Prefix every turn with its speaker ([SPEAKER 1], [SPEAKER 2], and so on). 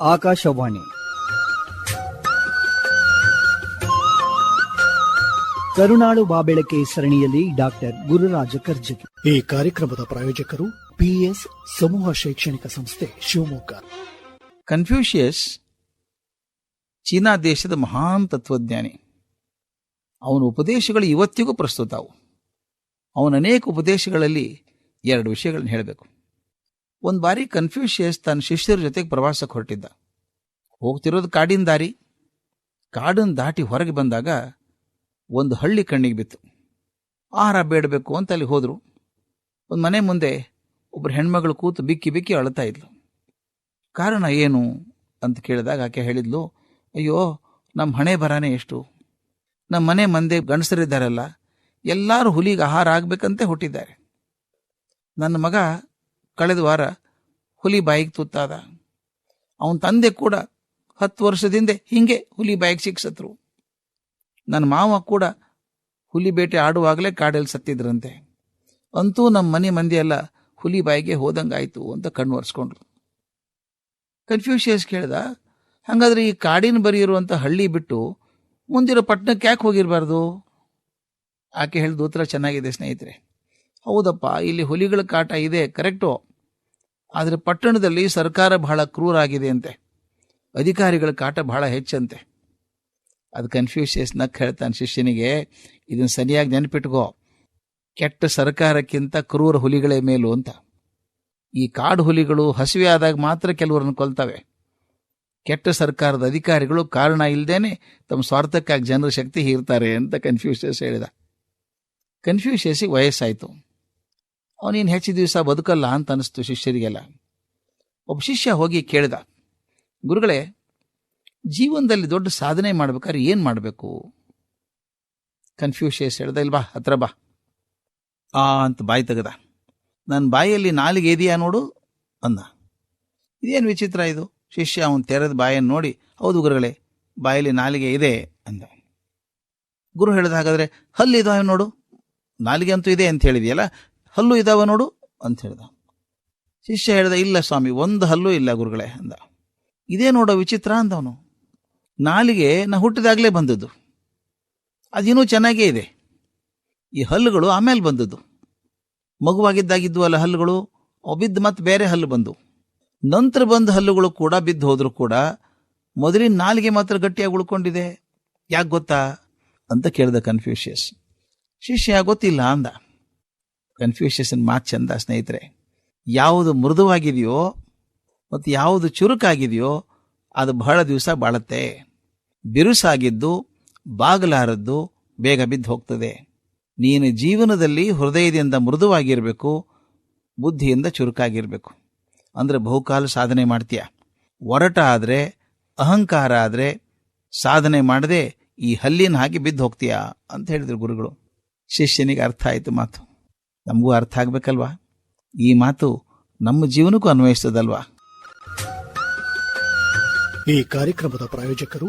[SPEAKER 1] ಆಕಾಶವಾಣಿ. ಕರುಣಾಳು ಬಾಬೆಳಕೆ ಸರಣಿಯಲ್ಲಿ ಡಾಕ್ಟರ್ ಗುರುರಾಜ ಕರ್ಜಗಿ
[SPEAKER 2] ಈ ಕಾರ್ಯಕ್ರಮದ ಪ್ರಾಯೋಜಕರು ಪಿಎಸ್ ಸಮೂಹ ಶೈಕ್ಷಣಿಕ ಸಂಸ್ಥೆ ಶಿವಮೊಗ್ಗ.
[SPEAKER 3] ಕನ್ಫ್ಯೂಷಿಯಸ್ ಚೀನಾ ದೇಶದ ಮಹಾನ್ ತತ್ವಜ್ಞಾನಿ. ಅವನ ಉಪದೇಶಗಳು ಇವತ್ತಿಗೂ ಪ್ರಸ್ತುತ ಅವು. ಅವನ ಅನೇಕ ಉಪದೇಶಗಳಲ್ಲಿ ಎರಡು ವಿಷಯಗಳನ್ನು ಹೇಳಬೇಕು. ಒಂದು ಬಾರಿ ಕನ್ಫ್ಯೂಷಿಯಸ್ ತನ್ನ ಶಿಷ್ಯರ ಜೊತೆಗೆ ಪ್ರವಾಸಕ್ಕೆ ಹೊರಟಿದ್ದ. ಹೋಗ್ತಿರೋದು ಕಾಡಿನ ದಾರಿ. ಕಾಡನ್ನು ದಾಟಿ ಹೊರಗೆ ಬಂದಾಗ ಒಂದು ಹಳ್ಳಿ ಕಣ್ಣಿಗೆ ಬಿತ್ತು. ಆಹಾರ ಬೇಡಬೇಕು ಅಂತ ಅಲ್ಲಿ ಹೋದರು. ಒಂದು ಮನೆ ಮುಂದೆ ಒಬ್ಬರು ಹೆಣ್ಮಗಳು ಕೂತು ಬಿಕ್ಕಿ ಬಿಕ್ಕಿ ಅಳ್ತಾ ಇದ್ಲು. ಕಾರಣ ಏನು ಅಂತ ಕೇಳಿದಾಗ ಆಕೆ ಹೇಳಿದ್ಲು, ಅಯ್ಯೋ ನಮ್ಮ ಹಣೆ ಬರಾನೇ ಎಷ್ಟು? ನಮ್ಮ ಮನೆ ಮಂದೆ ಗಂಡಸರಿದ್ದಾರಲ್ಲ, ಎಲ್ಲರೂ ಹುಲಿಗೆ ಆಹಾರ ಆಗಬೇಕಂತೆ ಹುಟ್ಟಿದ್ದಾರೆ. ನನ್ನ ಮಗ ಕಳೆದ ವಾರ ಹುಲಿ ಬಾಯಿಗೆ ತುತ್ತಾದ. ಅವನ ತಂದೆ ಕೂಡ ಹತ್ತು ವರ್ಷದಿಂದ ಹಿಂಗೆ ಹುಲಿ ಬಾಯಿಗೆ ಸಿಕ್ಸತ್ರು. ನನ್ನ ಮಾವ ಕೂಡ ಹುಲಿ ಬೇಟೆ ಆಡುವಾಗಲೇ ಕಾಡಲ್ಲಿ ಸತ್ತಿದ್ರಂತೆ. ಅಂತೂ ನಮ್ಮ ಮನೆ ಮಂದಿ ಎಲ್ಲ ಹುಲಿ ಬಾಯಿಗೆ ಹೋದಂಗಾಯ್ತು ಅಂತ ಕಣ್ಣು ಒರೆಸ್ಕೊಂಡ್ರು. ಕನ್ಫ್ಯೂಷಿಯಸ್ ಕೇಳ್ದ, ಹಾಗಾದ್ರೆ ಈ ಕಾಡಿನ ಬರಿ ಇರುವಂಥ ಹಳ್ಳಿ ಬಿಟ್ಟು ಮುಂದಿರೋ ಪಟ್ಟಣಕ್ಕೆ ಯಾಕೆ ಹೋಗಿರಬಾರ್ದು? ಆಕೆ ಹೇಳಿದ ಉತ್ತರ ಚೆನ್ನಾಗಿದೆ ಸ್ನೇಹಿತರೆ. ಹೌದಪ್ಪ, ಇಲ್ಲಿ ಹುಲಿಗಳ ಕಾಟ ಇದೆ, ಕರೆಕ್ಟು. ಆದರೆ ಪಟ್ಟಣದಲ್ಲಿ ಸರ್ಕಾರ ಬಹಳ ಕ್ರೂರ ಆಗಿದೆ ಅಂತೆ ಅಧಿಕಾರಿಗಳ ಕಾಟ ಬಹಳ ಹೆಚ್ಚಂತೆ. ಅದು ಕನ್ಫ್ಯೂಷಿಯಸ್ ನಕ್ ಹೇಳ್ತಾನೆ ಶಿಷ್ಯನಿಗೆ, ಇದನ್ನು ಸರಿಯಾಗಿ ನೆನಪಿಟ್ಕೋ. ಕೆಟ್ಟ ಸರ್ಕಾರಕ್ಕಿಂತ ಕ್ರೂರ ಹುಲಿಗಳೇ ಮೇಲು ಅಂತ. ಈ ಕಾಡು ಹುಲಿಗಳು ಹಸಿವೆ ಆದಾಗ ಮಾತ್ರ ಕೆಲವರನ್ನು ಕೊಲ್ತವೆ. ಕೆಟ್ಟ ಸರ್ಕಾರದ ಅಧಿಕಾರಿಗಳು ಕಾರಣ ಇಲ್ಲದೇನೆ ತಮ್ಮ ಸ್ವಾರ್ಥಕ್ಕಾಗಿ ಜನರ ಶಕ್ತಿ ಹೀರ್ತಾರೆ ಅಂತ ಕನ್ಫ್ಯೂಷಿಯಸ್ ಹೇಳಿದ. ಕನ್ಫ್ಯೂಷಿಯಸ್ಸಿಗೆ ವಯಸ್ಸಾಯಿತು. ಅವನೇನು ಹೆಚ್ಚು ದಿವಸ ಬದುಕಲ್ಲ ಅಂತ ಅನಿಸ್ತು ಶಿಷ್ಯರಿಗೆಲ್ಲ. ಒಬ್ಬ ಶಿಷ್ಯ ಹೋಗಿ ಕೇಳಿದ, ಗುರುಗಳೇ, ಜೀವನದಲ್ಲಿ ದೊಡ್ಡ ಸಾಧನೆ ಮಾಡ್ಬೇಕಾದ್ರೆ ಏನು ಮಾಡಬೇಕು? ಕನ್ಫ್ಯೂಷಿಯಸ್ ಹೇಳ್ದ ಇಲ್ವಾ ಹತ್ರ ಬಾ. ಆ, ಅಂತ ಬಾಯಿ ತೆಗೆದ ನನ್ನ ಬಾಯಲ್ಲಿ ನಾಲಿಗೆ ಇದೆಯಾ ನೋಡು, ಅಂದ. ಇದೇನು ವಿಚಿತ್ರ ಇದು? ಶಿಷ್ಯ ಅವನು ತೆರೆದ ಬಾಯನ್ನು ನೋಡಿ, ಹೌದು ಗುರುಗಳೇ, ಬಾಯಲ್ಲಿ ನಾಲಿಗೆ ಇದೆ, ಅಂದ. ಗುರು ಹೇಳಿದ ಹಾಗಾದರೆ, ಹಲ್ಲಿದು ನೋಡು ನಾಲಿಗೆ ಅಂತೂ ಇದೆ ಅಂತ ಹೇಳಿದೆಯಲ್ಲ ಹಲ್ಲು ಇದಾವ ನೋಡು ಅಂತ ಹೇಳ್ದ. ಶಿಷ್ಯ ಹೇಳ್ದ, ಇಲ್ಲ ಸ್ವಾಮಿ, ಒಂದು ಹಲ್ಲು ಇಲ್ಲ ಗುರುಗಳೇ ಅಂದ. ಇದೇ ನೋಡೋ ವಿಚಿತ್ರ ಅಂದವನು. ನಾಲಿಗೆ ನಾ ಹುಟ್ಟಿದಾಗಲೇ ಬಂದದ್ದು. ಅದಿನ್ನೂ ಚೆನ್ನಾಗೇ ಇದೆ. ಈ ಹಲ್ಲುಗಳು ಆಮೇಲೆ ಬಂದದ್ದು. ಮಗುವಾಗಿದ್ದಾಗಿದ್ದು ಅಲ್ಲ ಹಲ್ಲುಗಳು ಬಿದ್ದು ಮತ್ತೆ ಬೇರೆ ಹಲ್ಲು ಬಂದು. ನಂತರ ಬಂದ ಹಲ್ಲುಗಳು ಕೂಡ ಬಿದ್ದು ಹೋದರೂ ಕೂಡ ಮೊದಲಿನ ನಾಲಿಗೆ ಮಾತ್ರ ಗಟ್ಟಿಯಾಗಿ ಉಳ್ಕೊಂಡಿದೆ. ಯಾಕೆ ಗೊತ್ತಾ? ಅಂತ ಕೇಳಿದ ಕನ್ಫ್ಯೂಷಿಯಸ್ ಶಿಷ್ಯ, ಗೊತ್ತಿಲ್ಲ ಅಂದ. ಕನ್ಫ್ಯೂಷಿಯಸ್ನ ಮಾತು ಚಂದ, ಸ್ನೇಹಿತರೆ. ಯಾವುದು ಮೃದುವಾಗಿದೆಯೋ ಮತ್ತು ಯಾವುದು ಚುರುಕಾಗಿದೆಯೋ ಅದು ಬಹಳ ದಿವಸ ಬಾಳತ್ತೆ. ಬಿರುಸಾಗಿದ್ದು, ಬಾಗಲಾರದ್ದು ಬೇಗ ಬಿದ್ದು ಹೋಗ್ತದೆ. ನೀನು ಜೀವನದಲ್ಲಿ ಹೃದಯದಿಂದ ಮೃದುವಾಗಿರಬೇಕು, ಬುದ್ಧಿಯಿಂದ ಚುರುಕಾಗಿರಬೇಕು. ಅಂದರೆ ಬಹುಕಾಲ ಸಾಧನೆ ಮಾಡ್ತೀಯ? ಒರಟ ಆದರೆ, ಅಹಂಕಾರ ಆದರೆ, ಸಾಧನೆ ಮಾಡದೆ ಈ ಹಲ್ಲಿನ ಹಾಗೆ ಬಿದ್ದು ಹೋಗ್ತೀಯಾ ಅಂತ ಹೇಳಿದರು ಗುರುಗಳು. ಶಿಷ್ಯನಿಗೆ ಅರ್ಥ ಆಯಿತು ಮಾತು. ನಮಗೂ ಅರ್ಥ ಆಗಬೇಕಲ್ವಾ? ಈ ಮಾತು ನಮ್ಮ ಜೀವನಕ್ಕೂ ಅನ್ವಯಿಸ್ತದಲ್ವಾ?
[SPEAKER 2] ಈ ಕಾರ್ಯಕ್ರಮದ ಪ್ರಾಯೋಜಕರು